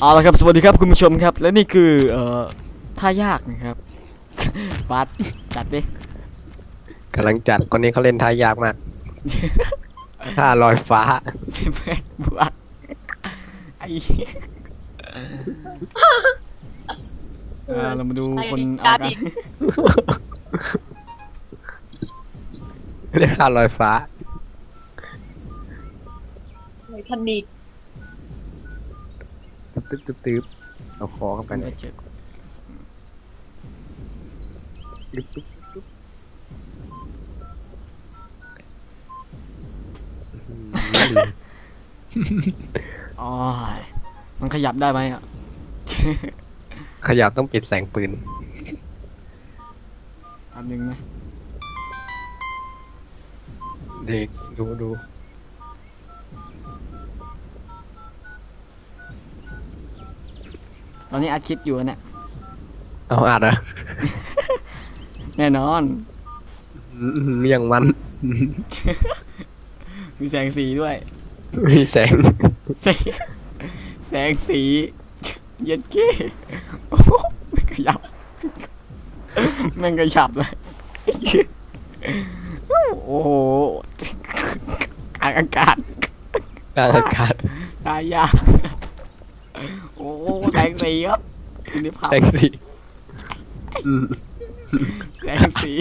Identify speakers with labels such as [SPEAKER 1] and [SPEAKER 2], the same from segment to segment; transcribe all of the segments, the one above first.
[SPEAKER 1] เอาละครับสวัสดีครับคุณผู้ชมครับ และนี่คือเอ่อท่ายากนะครับบัสจัดดิ
[SPEAKER 2] กำลังจัดคนนี้เขาเล่นท่ายากมาก ท่าลอยฟ้า
[SPEAKER 1] สิบแปดบวกไอ้เออเรามาดูคนเอากัน
[SPEAKER 2] เรียกท่าลอยฟ้า
[SPEAKER 3] ไททานิก
[SPEAKER 2] ตึ๊บตึ๊บตึ๊บเอาคอเข้าไป
[SPEAKER 1] กัน
[SPEAKER 2] หน่อย
[SPEAKER 1] เจ็ด
[SPEAKER 2] ตึ๊บตึ๊บตึ๊บอื้อหือ
[SPEAKER 1] อ๋อมันขยับได้ไหมอะ
[SPEAKER 2] ขยับต้องปิดแสงปืน
[SPEAKER 1] อันหนึ่งนะ
[SPEAKER 2] เด็กดูดู
[SPEAKER 1] ตอนนี้อัดคลิปอยู่เนี่ย
[SPEAKER 2] เอาอัดอะ
[SPEAKER 1] แน่นอน
[SPEAKER 2] อื้อหืออย่างมัน
[SPEAKER 1] มีแสงสีด้วย
[SPEAKER 2] มีแสง
[SPEAKER 1] แสงแสงสีเย็ดเก้โอ้โหแม่งขยับแม่งขยับเลยโอ้โหกลางอากาศ
[SPEAKER 2] กลางอากาศ
[SPEAKER 1] ตายยาก โอ้โหแสงสีครับทีนี้ภาพ
[SPEAKER 2] แสงสีอืม
[SPEAKER 1] แสงสี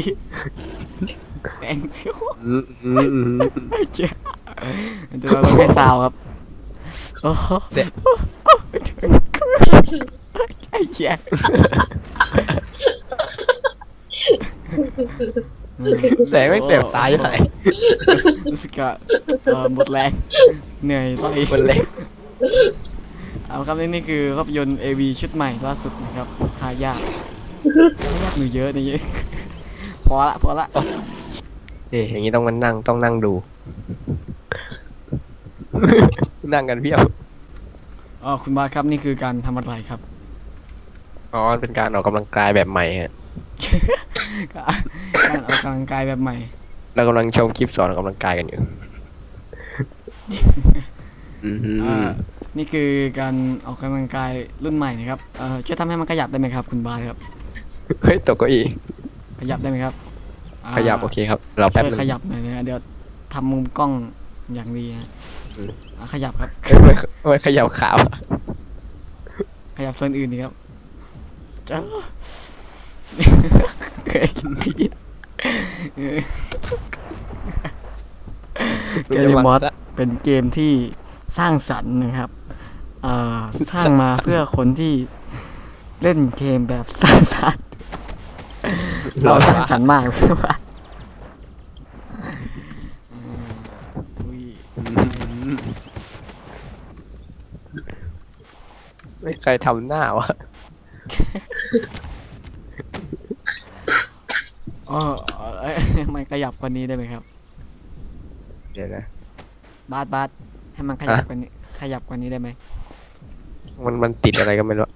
[SPEAKER 1] แสงสีโอ้โห
[SPEAKER 2] อืมอืมอืม
[SPEAKER 1] ไอ้เจ้าเดี๋ยวเราต้องให้ซาวครับโอ้โหไอ้เจ้า
[SPEAKER 2] แสงไม่เปรียบตาใหญ่
[SPEAKER 1] รู้สึกว่าเอ่อหมดแรงเหนื่อยต่อย
[SPEAKER 2] มันเล็ก
[SPEAKER 1] เอาครับนี่นี่คือภาพยนตร์ AV ชุดใหม่ล่าสุดนะครับหายากหายากหนูเยอะนี่พอละพอละ
[SPEAKER 2] เอ๊ะอย่างนี้ต้องมานั่งต้องนั่งดู นั่งกันเพียบ
[SPEAKER 1] อ๋อคุณบาสครับนี่คือการทำอะไรครับ
[SPEAKER 2] อ๋อเป็นการออกกำลังกายแบบใหม่ฮะ
[SPEAKER 1] การออกกำลังกายแบบใหม่
[SPEAKER 2] เรากำลังชมคลิปสอนออกกำลังกายกันอยู่อือหือ
[SPEAKER 1] อ่า นี่คือการออกกำลังกายรุ่นใหม่นะครับเอ่อช่วยทำให้มันขยับได้ไหมครับ คุณบาสครับ
[SPEAKER 2] เฮ้ยตกเก้าอี้
[SPEAKER 1] ขยับได้ไหมครับอ่า
[SPEAKER 2] ขยับโอเคครับ เราแป๊บ
[SPEAKER 1] ช่วย
[SPEAKER 2] นึง
[SPEAKER 1] ขยับหน่อยนะเดี๋ยวทำมุมกล้องอย่างดีฮะ
[SPEAKER 2] อืม
[SPEAKER 1] อะขยับครับ
[SPEAKER 2] เอ้ยไม่ไม่ขยับขาว
[SPEAKER 1] ขยับส่วนอื่นดีครับเจ้าเคยกินไอ้เหี้ยเออเกมมอสเป็นเกมที่ สร้างสรรค์นะครับเอ่อสร้างมาเพื่อคนที่เล่นเกมแบบสร้างสรรค์เราสร้างสรรค์มากใช่ปะอืมอุ้ย
[SPEAKER 2] ไม่เคยทำหน้าวะ
[SPEAKER 1] อ๋อเอ้ยมันขยับกว่านี้ได้ไหมครับ
[SPEAKER 2] เดี๋ยวนะ
[SPEAKER 1] บาสบาส ให้มันขยับ
[SPEAKER 2] อะ
[SPEAKER 1] กว่านี้ ขยับกว่านี้ได้ไหม
[SPEAKER 2] มันมันติดอะไรก็ไม่รู้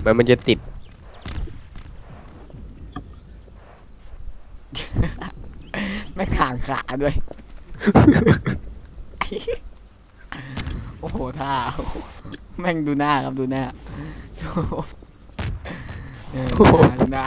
[SPEAKER 2] เหมันมันจะติด
[SPEAKER 1] ไม่ขางขาด้วย โอ้โหท่าโอ้โหแม่งดูหน้าครับดูหน้าโซเออดูหน้าดูหน้า